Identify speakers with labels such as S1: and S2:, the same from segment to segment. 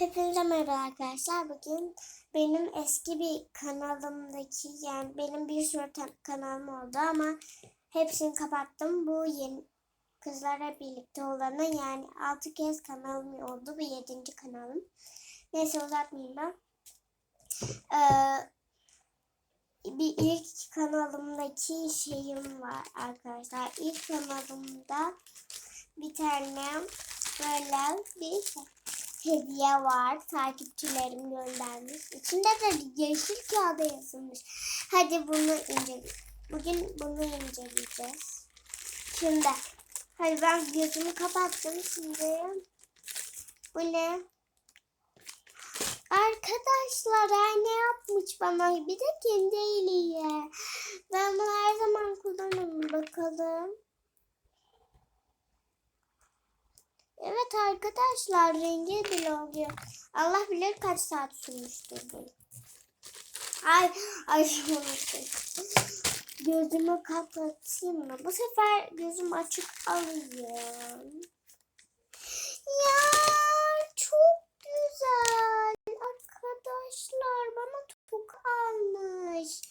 S1: Hepinize merhaba arkadaşlar. Bugün benim eski bir kanalımdaki yani benim bir sürü kanalım oldu ama hepsini kapattım. Bu yeni kızlarla birlikte olanı yani 6 kez kanalım oldu. Bu 7. kanalım. Neyse uzatmayayım ben. Ee, bir ilk kanalımdaki şeyim var arkadaşlar. İlk kanalımda bir tane böyle bir şey hediye var. Takipçilerim göndermiş. İçinde de yeşil kağıda yazılmış. Hadi bunu incele. Bugün bunu inceleyeceğiz. Şimdi hadi ben gözümü kapattım şimdi. Bu ne? Arkadaşlar anne yapmış bana bir de kendi eliyle. Ben bunu her zaman kullanırım bakalım. Evet arkadaşlar rengi bile oluyor. Allah bilir kaç saat sürmüştür bu. Ay ay. Gözümü kapatayım mı? Bu sefer gözüm açık alayım. Ya çok güzel. Arkadaşlar bana çok almış.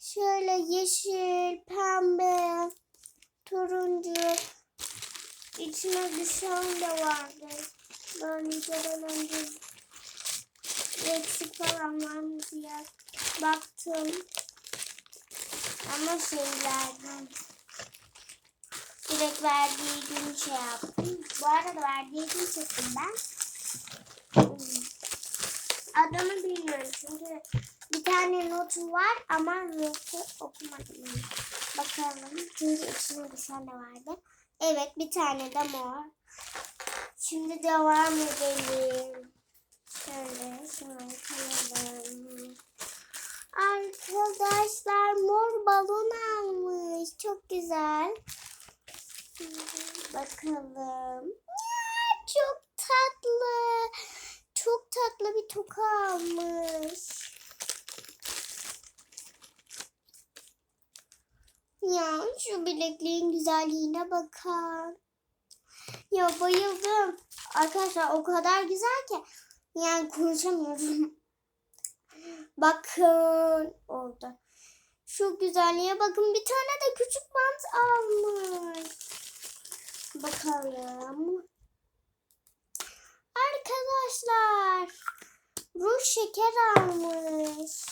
S1: Şöyle yeşil, pembe, turuncu, İçine düşen de vardı. Ben önceden önce eksik falan var mı diye baktım. Ama şeylerden direkt verdiği gün şey yaptım. Bu arada verdiği gün çektim ben. Adını bilmiyorum çünkü bir tane notu var ama notu okumadım. Bakalım çünkü içine düşen de vardı. Evet bir tane de mor. Şimdi devam edelim. Şöyle şöyle koyalım. Arkadaşlar mor balon almış. Çok güzel. Bakalım. Ya, çok tatlı. Çok tatlı bir toka almış. Ya şu bilekliğin güzelliğine bakın. Ya bayıldım. Arkadaşlar o kadar güzel ki yani konuşamıyorum. bakın oldu. Şu güzelliğe bakın bir tane de küçük bant almış. Bakalım. Arkadaşlar ruj şeker almış.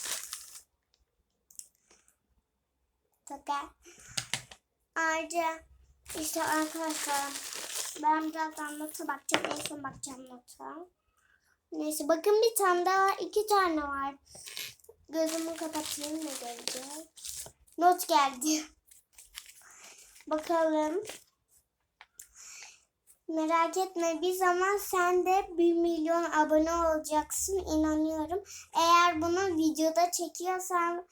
S1: Toka. Ayrıca işte arkadaşlar ben birazdan nota bakacağım. En son bakacağım nota. Neyse bakın bir tane daha iki tane var. Gözümü kapatayım ne gelecek. Not geldi. Bakalım. Merak etme bir zaman sen de 1 milyon abone olacaksın inanıyorum. Eğer bunu videoda çekiyorsan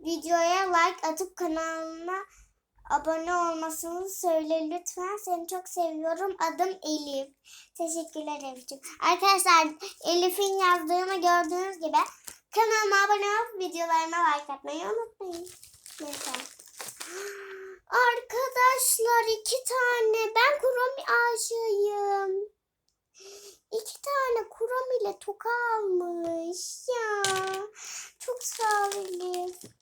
S1: videoya like atıp kanalına abone olmasını söyle lütfen. Seni çok seviyorum. Adım Elif. Teşekkürler Elif'ciğim. Arkadaşlar Elif'in yazdığını gördüğünüz gibi kanalıma abone olup videolarıma like atmayı unutmayın. Neyse. Arkadaşlar iki tane. Ben Kuromi aşığıyım. İki tane Kuromi ile toka almış. Ya çok sağ ol Elif.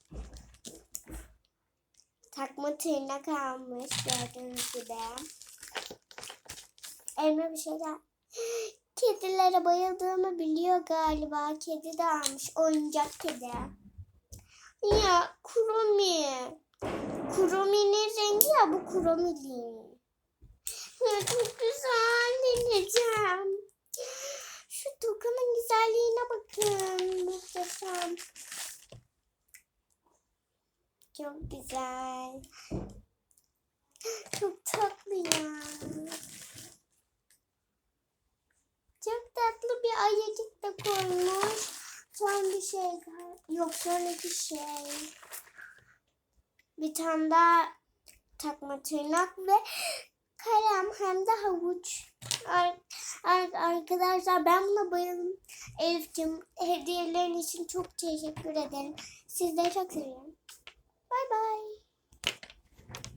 S1: Takma tırnak almış gördüğünüz gibi. Elime bir şeyler. Kedilere bayıldığımı biliyor galiba. Kedi de almış. Oyuncak kedi. Ya Kuromi. Kuromi'nin rengi ya bu Kuromi'li. Ya çok güzel deneyeceğim. Şu tokanın güzelliğine bakın. Muhteşem. Çok güzel. Çok tatlı ya. Çok tatlı bir ayıcık da koymuş. Son bir şey. Yok sonraki şey. Bir tane daha takma tırnak ve kalem hem de havuç. Ar- ar- arkadaşlar ben buna bayıldım. Elif'cim hediyelerin için çok teşekkür ederim. Sizleri çok seviyorum. 拜拜。